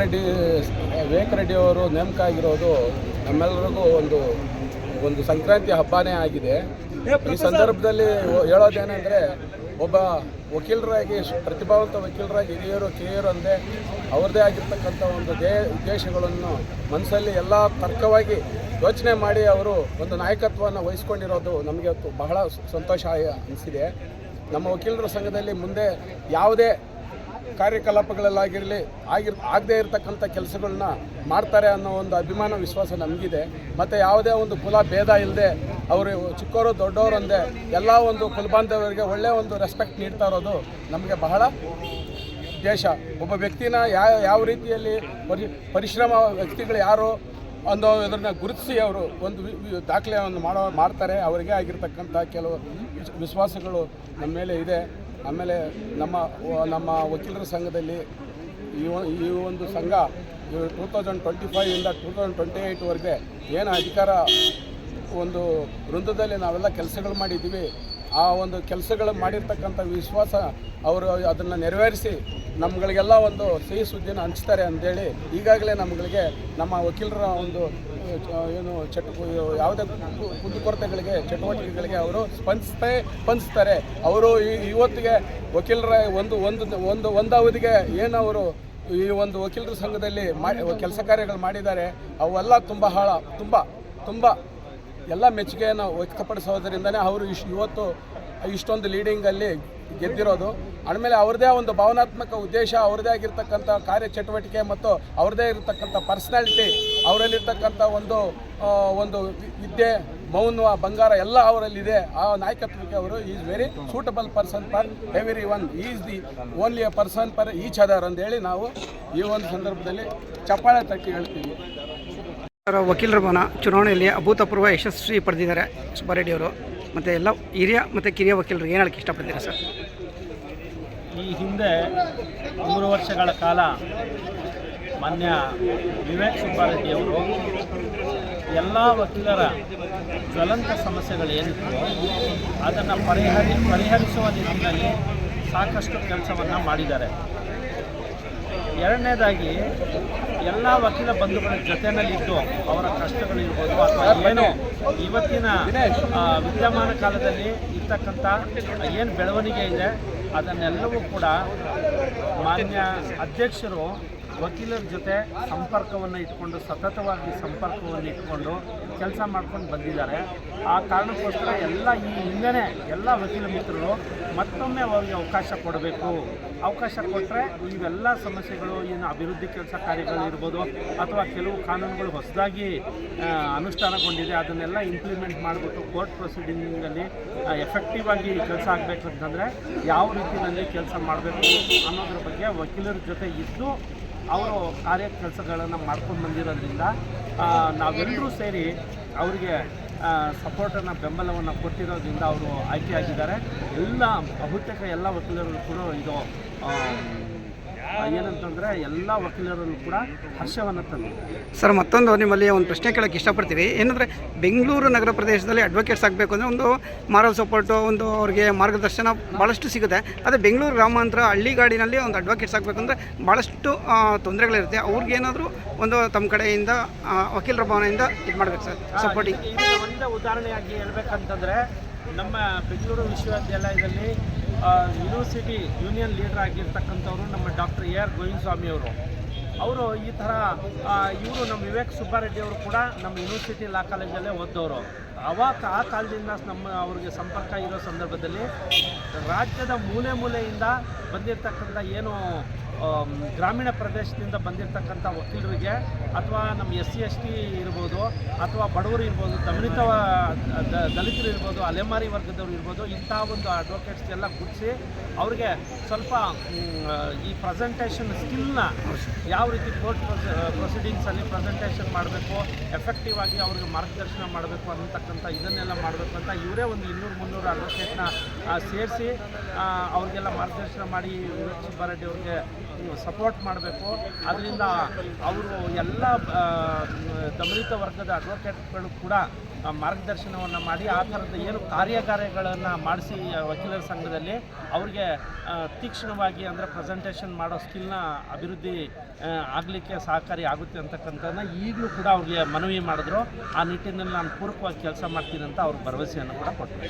ರೆಡ್ಡಿ ವಿವೇಕ್ ರೆಡ್ಡಿ ಅವರು ನೇಮಕ ಆಗಿರೋದು ನಮ್ಮೆಲ್ಲರಿಗೂ ಒಂದು ಒಂದು ಸಂಕ್ರಾಂತಿ ಹಬ್ಬನೇ ಆಗಿದೆ. ಈ ಸಂದರ್ಭದಲ್ಲಿ ಹೇಳೋದೇನೆಂದರೆ ಒಬ್ಬ ವಕೀಲರಾಗಿ ಪ್ರತಿಭಾವಂತ ವಕೀಲರಾಗಿ ಹಿರಿಯರು ಕಿರಿಯರು ಅಂದರೆ ಅವ್ರದ್ದೇ ಆಗಿರ್ತಕ್ಕಂಥ ಒಂದು ದೇ ಉದ್ದೇಶಗಳನ್ನು ಮನಸ್ಸಲ್ಲಿ ಎಲ್ಲ ತರ್ಕವಾಗಿ ಯೋಚನೆ ಮಾಡಿ ಅವರು ಒಂದು ನಾಯಕತ್ವವನ್ನು ವಹಿಸ್ಕೊಂಡಿರೋದು ನಮಗೆ ಬಹಳ ಸಂತೋಷ ಅನಿಸಿದೆ. ನಮ್ಮ ವಕೀಲರ ಸಂಘದಲ್ಲಿ ಮುಂದೆ ಯಾವುದೇ ಕಾರ್ಯಕಲಾಪಗಳಲ್ಲಾಗಿರಲಿ, ಆಗಿರ್, ಆಗದೇ ಇರತಕ್ಕಂಥ ಕೆಲಸಗಳನ್ನ ಮಾಡ್ತಾರೆ ಅನ್ನೋ ಒಂದು ಅಭಿಮಾನ, ವಿಶ್ವಾಸ ನಮಗಿದೆ. ಮತ್ತು ಯಾವುದೇ ಒಂದು ಕುಲ ಭೇದ ಇಲ್ಲದೆ ಅವರು ಚಿಕ್ಕವರು ದೊಡ್ಡವರು ಅಂದೆ ಎಲ್ಲ ಒಂದು ಕುಲಬಾಂಧವರಿಗೆ ಒಳ್ಳೆಯ ಒಂದು ರೆಸ್ಪೆಕ್ಟ್ ನೀಡ್ತಾ ಇರೋದು ನಮಗೆ ಬಹಳ ದೇಶ. ಒಬ್ಬ ವ್ಯಕ್ತಿನ ಯಾವ ಯಾವ ರೀತಿಯಲ್ಲಿ ಪರಿ, ಪರಿಶ್ರಮ ವ್ಯಕ್ತಿಗಳು ಯಾರು ಅನ್ನೋ ಇದನ್ನು ಗುರುತಿಸಿ ಅವರು ಒಂದು ದಾಖಲೆಯನ್ನು ಮಾಡೋ, ಮಾಡ್ತಾರೆ. ಅವರಿಗೆ ಆಗಿರ್ತಕ್ಕಂಥ ಕೆಲವು ವಿಶ್- ವಿಶ್ವಾಸಗಳು ನಮ್ಮ ಮೇಲೆ ಇದೆ. ಆಮೇಲೆ ನಮ್ಮ ನಮ್ಮ ವಕೀಲರ ಸಂಘದಲ್ಲಿ ಈ ಒಂದು ಸಂಘ ಟೂ ತೌಸಂಡ್ ಟ್ವೆಂಟಿ ಫೈವಿಂದ ಟೂ ತೌಸಂಡ್ ಟ್ವೆಂಟಿ ಏಯ್ಟ್ವರೆಗೆ ಏನು ಅಧಿಕಾರ ಒಂದು ವೃಂದದಲ್ಲಿ ನಾವೆಲ್ಲ ಕೆಲಸಗಳು ಮಾಡಿದ್ದೀವಿ, ಆ ಒಂದು ಕೆಲಸಗಳು ಮಾಡಿರ್ತಕ್ಕಂಥ ವಿಶ್ವಾಸ ಅವರು ಅದನ್ನು ನೆರವೇರಿಸಿ ನಮ್ಗಳಿಗೆಲ್ಲ ಒಂದು ಸಿಹಿ ಸುದ್ದಿನ ಹಂಚ್ತಾರೆ ಅಂತೇಳಿ ಈಗಾಗಲೇ ನಮ್ಗಳಿಗೆ ನಮ್ಮ ವಕೀಲರ ಒಂದು ಏನು ಚಟು ಯಾವುದೇ ಕುಂದು ಕೊರತೆಗಳಿಗೆ ಚಟುವಟಿಕೆಗಳಿಗೆ ಅವರು ಸ್ಪಂದಿಸ್ತೇ ಸ್ಪಂದಿಸ್ತಾರೆ. ಅವರು ಈ ಇವತ್ತಿಗೆ ವಕೀಲರ ಒಂದು ಒಂದು ಒಂದು ಒಂದು ಅವಧಿಗೆ ಏನು ಅವರು ಈ ಒಂದು ವಕೀಲರ ಸಂಘದಲ್ಲಿ ಮಾಡಿ ಕೆಲಸ ಕಾರ್ಯಗಳು ಮಾಡಿದ್ದಾರೆ, ಅವೆಲ್ಲ ತುಂಬ ಹಾಳ, ತುಂಬ ತುಂಬ ಎಲ್ಲ ಮೆಚ್ಚುಗೆಯನ್ನು ವ್ಯಕ್ತಪಡಿಸೋದರಿಂದನೇ ಅವರು ಇಷ್ಟು ಇವತ್ತು ಇಷ್ಟೊಂದು ಲೀಡಿಂಗಲ್ಲಿ ಗೆದ್ದಿರೋದು. ಆಮೇಲೆ ಅವ್ರದೇ ಒಂದು ಭಾವನಾತ್ಮಕ ಉದ್ದೇಶ, ಅವ್ರದೇ ಆಗಿರ್ತಕ್ಕಂಥ ಕಾರ್ಯಚಟುವಟಿಕೆ ಮತ್ತು ಅವ್ರದೇ ಇರತಕ್ಕಂಥ ಪರ್ಸ್ನಾಲಿಟಿ ಅವರಲ್ಲಿರ್ತಕ್ಕಂಥ ಒಂದು ಒಂದು ವಿದ್ಯೆ, ಮೌನ, ಬಂಗಾರ ಎಲ್ಲ ಅವರಲ್ಲಿದೆ. ಆ ನಾಯಕತ್ವಕ್ಕೆ ಅವರು is very suitable person for everyone is the only a person for each other ಅಂತೇಳಿ ನಾವು ಈ ಒಂದು ಸಂದರ್ಭದಲ್ಲಿ ಚಪ್ಪಾಳೆ ತಟ್ಟಿ ಹೇಳ್ತೀವಿ. ವಕೀಲರ ಭವನ ಚುನಾವಣೆಯಲ್ಲಿ ಅಭೂತಪೂರ್ವ ಯಶಸ್ವಿ ಪಡೆದಿದ್ದಾರೆ ಸುಬ್ಬಾರೆಡ್ಡಿ ಅವರು. ಮತ್ತು ಎಲ್ಲ ಹಿರಿಯ ಮತ್ತು ಕಿರಿಯ ವಕೀಲರು ಏನು ಹೇಳಕ್ಕೆ ಇಷ್ಟಪಡ್ತೀರಾ ಸರ್? ಈ ಹಿಂದೆ ಮೂರು ವರ್ಷಗಳ ಕಾಲ ಮಾನ್ಯ ವಿವೇಕ್ ಸುಬ್ಬಾರೆಡ್ಡಿಯವರು ಎಲ್ಲ ವಕೀಲರ ಜ್ವಲಂತ ಸಮಸ್ಯೆಗಳೇನಿತ್ತು ಅದನ್ನು ಪರಿಹರಿ, ಪರಿಹರಿಸುವ ನಿಟ್ಟಿನಲ್ಲಿ ಸಾಕಷ್ಟು ಕೆಲಸವನ್ನು ಮಾಡಿದ್ದಾರೆ. ಎರಡನೇದಾಗಿ, ಎಲ್ಲ ವಕೀಲ ಬಂಧುಗಳ ಜೊತೆಯಲ್ಲಿದ್ದು ಅವರ ಕಷ್ಟಗಳಿರ್ಬೋದು ಅಥವಾ ಏನು ಇವತ್ತಿನ ವಿದ್ಯಮಾನ ಕಾಲದಲ್ಲಿ ಇರ್ತಕ್ಕಂಥ ಏನು ಬೆಳವಣಿಗೆ ಇದೆ ಅದನ್ನೆಲ್ಲವೂ ಕೂಡ ಮಾನ್ಯ ಅಧ್ಯಕ್ಷರು ವಕೀಲರ ಜೊತೆ ಸಂಪರ್ಕವನ್ನು ಇಟ್ಕೊಂಡು, ಸತತವಾಗಿ ಸಂಪರ್ಕವನ್ನು ಇಟ್ಕೊಂಡು ಕೆಲಸ ಮಾಡ್ಕೊಂಡು ಬಂದಿದ್ದಾರೆ. ಆ ಕಾರಣಕ್ಕೋಸ್ಕರ ಎಲ್ಲ ಈ ಹಿಂದೆನೇ ಎಲ್ಲ ವಕೀಲ ಮಿತ್ರರು ಮತ್ತೊಮ್ಮೆ ಅವರಿಗೆ ಅವಕಾಶ ಕೊಡಬೇಕು. ಅವಕಾಶ ಕೊಟ್ಟರೆ ಇವೆಲ್ಲ ಸಮಸ್ಯೆಗಳು ಏನು ಅಭಿವೃದ್ಧಿ ಕೆಲಸ ಕಾರ್ಯಗಳು ಇರ್ಬೋದು ಅಥವಾ ಕೆಲವು ಕಾನೂನುಗಳು ಹೊಸದಾಗಿ ಅನುಷ್ಠಾನಗೊಂಡಿದೆ. ಅದನ್ನೆಲ್ಲ ಇಂಪ್ಲಿಮೆಂಟ್ ಮಾಡಿಬಿಟ್ಟು ಕೋರ್ಟ್ ಪ್ರೊಸೀಡಿಂಗಲ್ಲಿ ಎಫೆಕ್ಟಿವ್ ಆಗಿ ಕೆಲಸ ಆಗಬೇಕು ಅಂತಂದರೆ ಯಾವ ರೀತಿಯಲ್ಲಿ ಕೆಲಸ ಮಾಡಬೇಕು ಅನ್ನೋದ್ರ ಬಗ್ಗೆ ವಕೀಲರ ಜೊತೆ ಇದ್ದು ಅವರು ಕಾರ್ಯ ಕೆಲಸಗಳನ್ನು ಮಾಡ್ಕೊಂಡು ಬಂದಿರೋದ್ರಿಂದ ನಾವೆಲ್ಲರೂ ಸೇರಿ ಅವರಿಗೆ ಸಪೋರ್ಟನ್ನು ಬೆಂಬಲವನ್ನು ಕೊಟ್ಟಿರೋದ್ರಿಂದ ಅವರು ಆಯ್ಕೆಯಾಗಿದ್ದಾರೆ. ಎಲ್ಲ ಬಹುತೇಕ ಎಲ್ಲ ವಕೀಲರು ಕೂಡ ಇದು ಏನಂತಂದರೆ ಎಲ್ಲ ವಕೀಲರಲ್ಲೂ ಕೂಡ ಹರ್ಷವನ್ನು ತಂದಿದೆ ಸರ್ ಮತ್ತೊಂದು ನಿಮ್ಮಲ್ಲಿ ಒಂದು ಪ್ರಶ್ನೆ ಕೇಳೋಕ್ಕೆ ಇಷ್ಟಪಡ್ತೀವಿ. ಏನಂದರೆ ಬೆಂಗಳೂರು ನಗರ ಪ್ರದೇಶದಲ್ಲಿ ಅಡ್ವೊಕೇಟ್ಸ್ ಆಗಬೇಕು ಅಂದರೆ ಒಂದು ಮಾರಲ್ ಸಪೋರ್ಟು ಒಂದು ಅವ್ರಿಗೆ ಮಾರ್ಗದರ್ಶನ ಭಾಳಷ್ಟು ಸಿಗುತ್ತೆ. ಅದೇ ಬೆಂಗಳೂರು ಗ್ರಾಮಾಂತರ ಹಳ್ಳಿಗಾಡಿನಲ್ಲಿ ಒಂದು ಅಡ್ವೊಕೇಟ್ಸ್ ಅಂದರೆ ಭಾಳಷ್ಟು ತೊಂದರೆಗಳಿರುತ್ತೆ. ಅವ್ರಿಗೇನಾದರೂ ಒಂದು ತಮ್ಮ ಕಡೆಯಿಂದ ವಕೀಲರ ಭವನದಿಂದ ಇದು ಮಾಡಬೇಕು ಸರ್ ಸಪೋರ್ಟಿಂಗ್ ಒಂದು ಉದಾಹರಣೆಯಾಗಿ ಹೇಳ್ಬೇಕಂತಂದರೆ ನಮ್ಮ ಬೆಂಗಳೂರು ವಿಶ್ವವಿದ್ಯಾಲಯದಲ್ಲಿ ಯೂನಿವರ್ಸಿಟಿ ಯೂನಿಯನ್ ಲೀಡರ್ ಆಗಿರ್ತಕ್ಕಂಥವ್ರು ನಮ್ಮ ಡಾಕ್ಟರ್ ಎ ಆರ್ ಗೋವಿಂದ ಸ್ವಾಮಿ ಅವರು. ಅವರು ಈ ಥರ ಇವರು ನಮ್ಮ ವಿವೇಕ್ ಸುಬ್ಬಾರೆಡ್ಡಿ ಅವರು ಕೂಡ ನಮ್ಮ ಯೂನಿವರ್ಸಿಟಿ ಲಾ ಕಾಲೇಜಲ್ಲೇ ಓದ್ದವರು. ಅವಾಗ ಆ ಕಾಲದಿಂದ ನಮ್ಮ ಅವ್ರಿಗೆ ಸಂಪರ್ಕ ಇರೋ ಸಂದರ್ಭದಲ್ಲಿ ರಾಜ್ಯದ ಮೂಲೆ ಮೂಲೆಯಿಂದ ಬಂದಿರತಕ್ಕಂಥ ಏನು ಗ್ರಾಮೀಣ ಪ್ರದೇಶದಿಂದ ಬಂದಿರತಕ್ಕಂಥ ವಕೀಲರಿಗೆ ಅಥವಾ ನಮ್ಮ ಎಸ್ ಸಿ, ಎಸ್ ಟಿ ಇರ್ಬೋದು ಅಥವಾ ಬಡವರು ಇರ್ಬೋದು ದಮನಿತ ದಲಿತರು ಇರ್ಬೋದು, ಅಲೆಮಾರಿ ವರ್ಗದವರು ಇರ್ಬೋದು, ಇಂಥ ಒಂದು ಅಡ್ವೊಕೇಟ್ಸ್ ಎಲ್ಲ ಗುರುತಿಸಿ ಅವ್ರಿಗೆ ಸ್ವಲ್ಪ ಈ ಪ್ರೆಸೆಂಟೇಷನ್ ಸ್ಕಿಲ್ನ ಯಾವ ರೀತಿ ಕೋರ್ಟ್ ಪ್ರೊಸೀಡಿಂಗ್ಸಲ್ಲಿ ಪ್ರೆಸೆಂಟೇಷನ್ ಮಾಡಬೇಕು ಎಫೆಕ್ಟಿವ್ ಆಗಿ ಅವ್ರಿಗೆ ಮಾರ್ಗದರ್ಶನ ಮಾಡಬೇಕು ಅನ್ನತಕ್ಕಂಥ ಇದನ್ನೆಲ್ಲ ಮಾಡಬೇಕು ಅಂತ ಇವರೇ ಒಂದು ಇನ್ನೂರು ಮುನ್ನೂರು ಅಡ್ವೊಕೇಟ್ನ ಸೇರಿಸಿ ಅವ್ರಿಗೆಲ್ಲ ಮಾರ್ಗದರ್ಶನ ಮಾಡಿ, ವಿವೇಕ್ ಸುಬ್ಬಾರೆಡ್ಡಿ ಅವ್ರಿಗೆ ಸಪೋರ್ಟ್ ಮಾಡಬೇಕು. ಅದರಿಂದ ಅವರು ಎಲ್ಲ ದಮನಿತ ವರ್ಗದ ಅಡ್ವೊಕೇಟ್ಗಳು ಕೂಡ ಮಾರ್ಗದರ್ಶನವನ್ನು ಮಾಡಿ, ಆ ಥರದ ಏನು ಕಾರ್ಯಕಾರ್ಯಗಳನ್ನು ಮಾಡಿಸಿ ವಕೀಲರ ಸಂಘದಲ್ಲಿ ಅವ್ರಿಗೆ ತೀಕ್ಷ್ಣವಾಗಿ ಅಂದರೆ ಪ್ರೆಸೆಂಟೇಷನ್ ಮಾಡೋ ಸ್ಕಿಲ್ನ ಅಭಿವೃದ್ಧಿ ಆಗಲಿಕ್ಕೆ ಸಹಕಾರಿ ಆಗುತ್ತೆ ಅಂತಕ್ಕಂಥದ್ದನ್ನ ಈಗಲೂ ಕೂಡ ಅವ್ರಿಗೆ ಮನವಿ ಮಾಡಿದ್ರು. ಆ ನಿಟ್ಟಿನಲ್ಲಿ ನಾನು ಪೂರಕವಾಗಿ ಕೆಲಸ ಮಾಡ್ತೀನಿ ಅಂತ ಅವ್ರಿಗೆ ಭರವಸೆಯನ್ನು ಕೂಡ ಕೊಟ್ಟರು